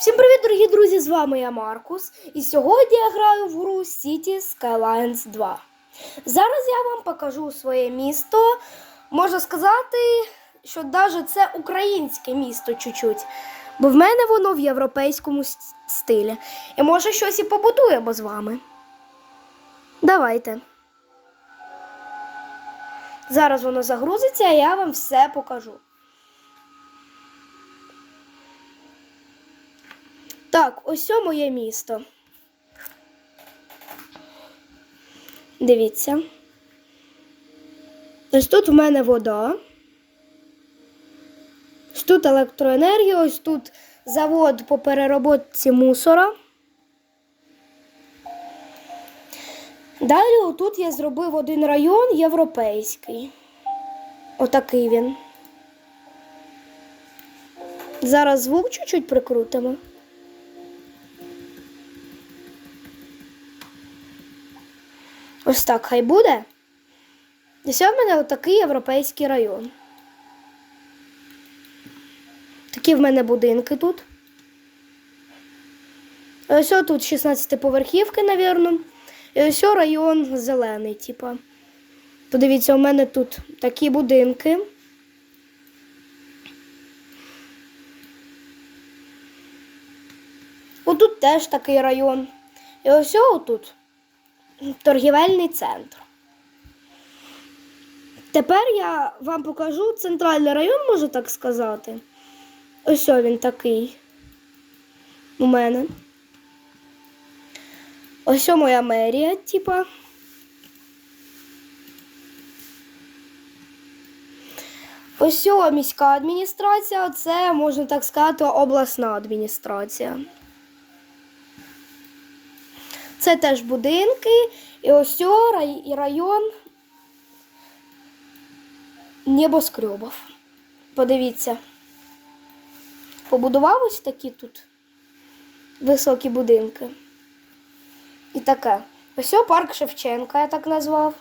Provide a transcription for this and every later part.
Всім привіт, дорогі друзі! З вами я Маркус. І сьогодні я граю в гру City Skylines 2. Зараз я вам покажу своє місто. Можна сказати, що навіть це українське місто чуть-чуть. Бо в мене воно в європейському стилі. І може щось і побудуємо з вами. Давайте. Зараз воно загрузиться, і я вам все покажу. Так, ось моє місто. Дивіться. Ось тут в мене вода. Ось тут електроенергія, ось тут завод по переробці мусора. Далі отут я зробив один район європейський. Отакий він. Зараз звук чуть-чуть прикрутимо. Ось так хай буде. Все в мене отакий європейський район. Такі в мене будинки тут. Ось тут 16-поверхівки, навірно. І ось район зелений, типа. Подивіться, у мене тут такі будинки. Отут теж такий район. І ось отут торгівельний центр. Тепер я вам покажу центральний район, можу так сказати. Ось він такий у мене. Ось моя мерія, типа. Ось міська адміністрація, це, можна так сказати, обласна адміністрація. Це теж будинки. І ось рай- і район небоскребів. Подивіться. Побудував ось такі тут високі будинки. І таке. Ось парк Шевченка, я так назвав.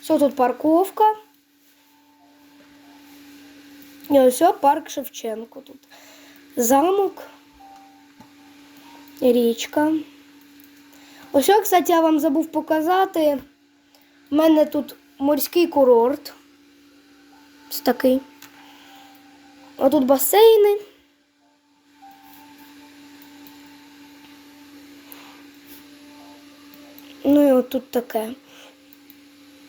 Ось тут парковка. І ось парк Шевченко тут. Замок. Річка. Ось, о, кстати, я вам забув показати. У мене тут морський курорт. Ось такий. А тут басейни. Ну і отут таке.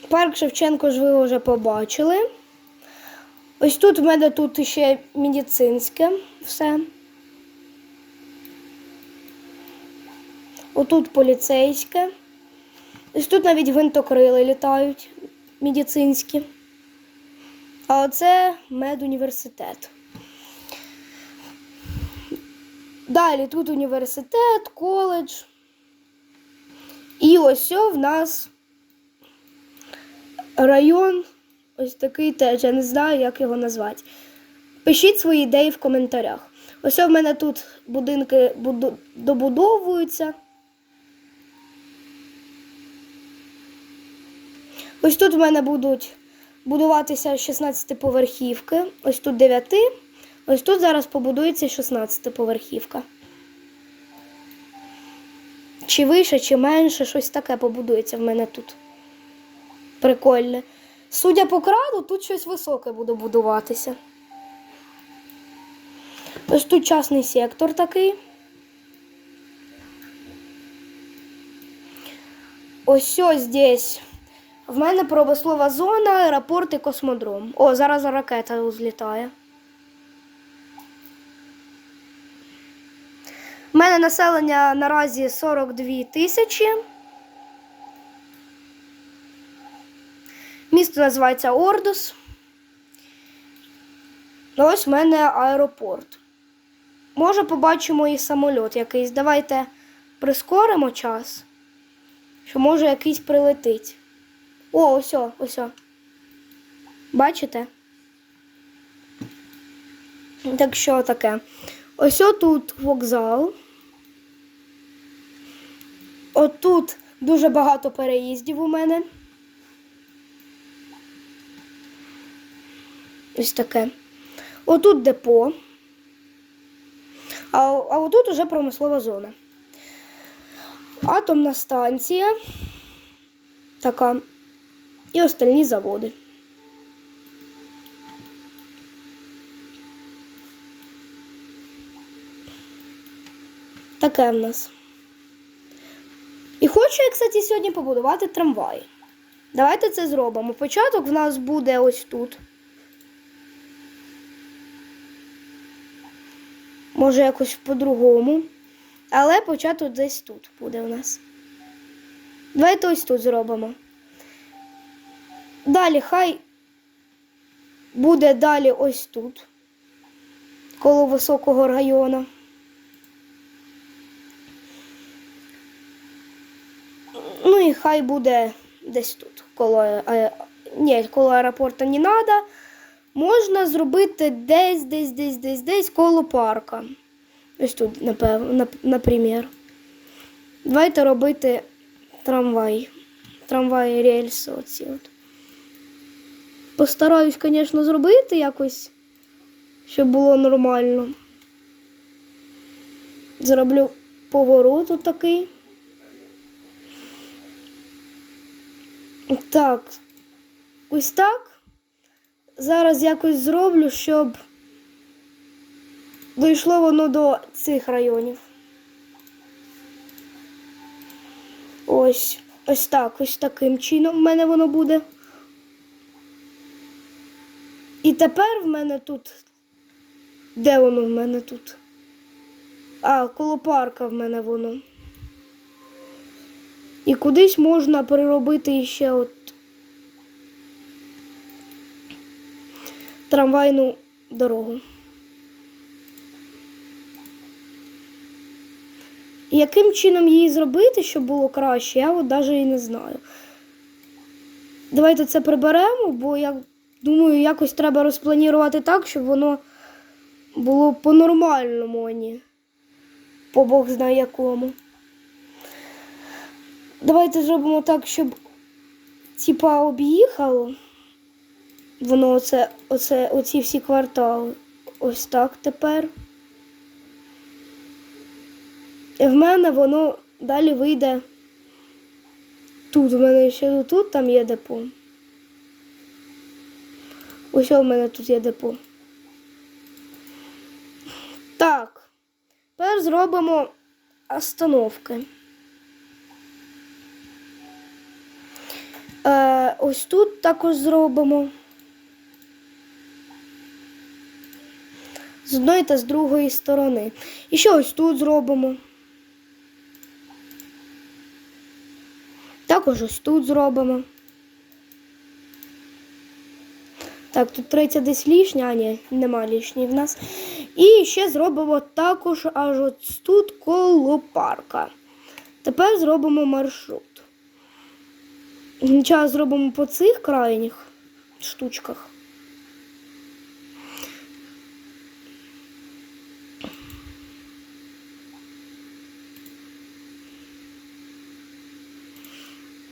Парк Шевченко ж ви вже побачили. Ось тут в мене тут ще медицинське все. Отут поліцейське. Ось тут навіть гвинтокрили літають медицинські. А оце медуніверситет. Далі тут університет, коледж. І ось в нас район, ось такий теж, я не знаю, як його назвати. Пишіть свої ідеї в коментарях. Ось в мене тут будинки добудовуються. Ось тут в мене будуть будуватися 16-поверхівки, ось тут 9, ось тут зараз побудується 16-поверхівка. Чи вище, чи менше, щось таке побудується в мене тут. Прикольне. Судя по крану, тут щось високе буде будуватися. Ось тут частний сектор такий. Ось ось здесь. В мене промислова зона, аеропорт і космодром. О, зараз ракета злітає. У мене населення наразі 42 тисячі. Місто називається Ордос. Ну, ось в мене аеропорт. Може, побачимо і самоліт якийсь. Давайте прискоримо час, що може якийсь прилетить. О, ось, ось. Бачите? Так що таке? Ось тут вокзал. Отут дуже багато переїздів у мене. Ось таке. Отут депо. А, а отут уже промислова зона. Атомна станція. Така. І остальні заводи. Таке в нас. І хочу я, кстати, сьогодні побудувати трамвай. Давайте це зробимо. Початок в нас буде ось тут. Може, якось по-другому. Але початок десь тут буде у нас. Давайте ось тут зробимо. Далі хай буде далі ось тут, коло високого району. Ну і хай буде десь тут. Коло, е, ні, коло аеропорту не треба. Можна зробити десь, десь, десь, десь, десь коло парка. Ось тут, напевно, наприклад. Давайте робити трамвай. Трамвай рельси оці от. Постараюсь, звісно, зробити якось, щоб було нормально. Зроблю поворот от такий. Так, ось так. Зараз якось зроблю, щоб дійшло воно до цих районів. Ось, ось так, ось таким чином в мене воно буде. І тепер в мене тут. Де воно в мене тут? А, коло парка в мене воно. І кудись можна переробити ще от трамвайну дорогу. Яким чином її зробити, щоб було краще, я от навіть і не знаю. Давайте це приберемо, бо я думаю, якось треба розпланувати так, щоб воно було по-нормальному, а не по Бог знає якому. Давайте зробимо так, щоб типа об'їхало. Воно оце, оце, оці всі квартали. Ось так тепер. І в мене воно далі вийде. Тут у мене ще тут там є депо. Ось у мене тут є депо. Так. Тепер зробимо остановки. Е, ось тут також зробимо. З одної та з другої сторони. І ще ось тут зробимо. Також ось тут зробимо. Так, тут третя десь лишня, а ні, нема лишньої в нас. І ще зробимо також аж ось тут коло парка. Тепер зробимо маршрут. Зараз зробимо по цих крайніх штучках.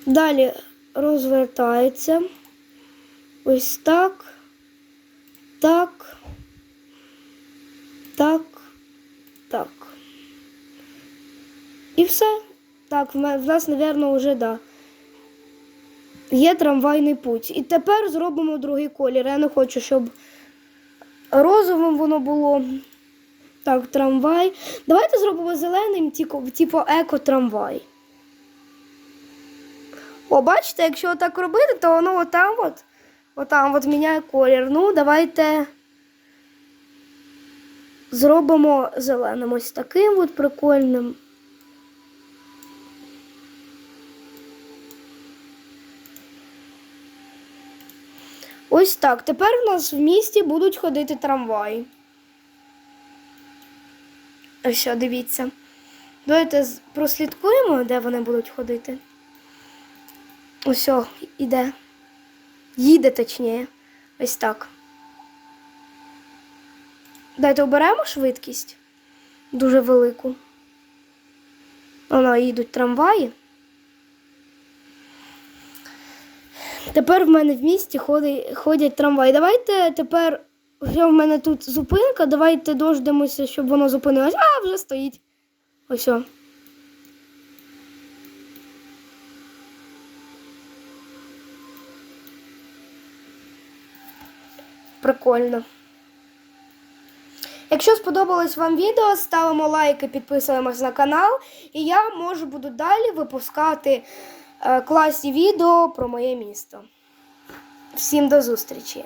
Далі розвертається ось так, так, так, так. І все. Так, в нас, мабуть, вже да. Є трамвайний путь. І тепер зробимо другий колір. Я не хочу, щоб розовим воно було. Так, трамвай. Давайте зробимо зеленим, типу еко-трамвай. О, бачите, якщо так робити, то воно отам от, отам от міняє колір. Ну, давайте зробимо зеленим ось таким от прикольним. Ось так. Тепер у нас в місті будуть ходити трамваї. Ось дивіться. Давайте прослідкуємо, де вони будуть ходити. Ось, іде. Їде точніше. Ось так. Дайте оберемо швидкість. Дуже велику. Воно їдуть трамваї. Тепер в мене в місті ходять, ходять трамваї. Давайте тепер Вже в мене тут зупинка. Давайте дождемося, щоб воно зупинилось. А, вже стоїть. Ось. Прикольно. Якщо сподобалось вам відео, ставимо лайки, підписуємось на канал, і я можу буду далі випускати е, класні відео про моє місто. Всім до зустрічі!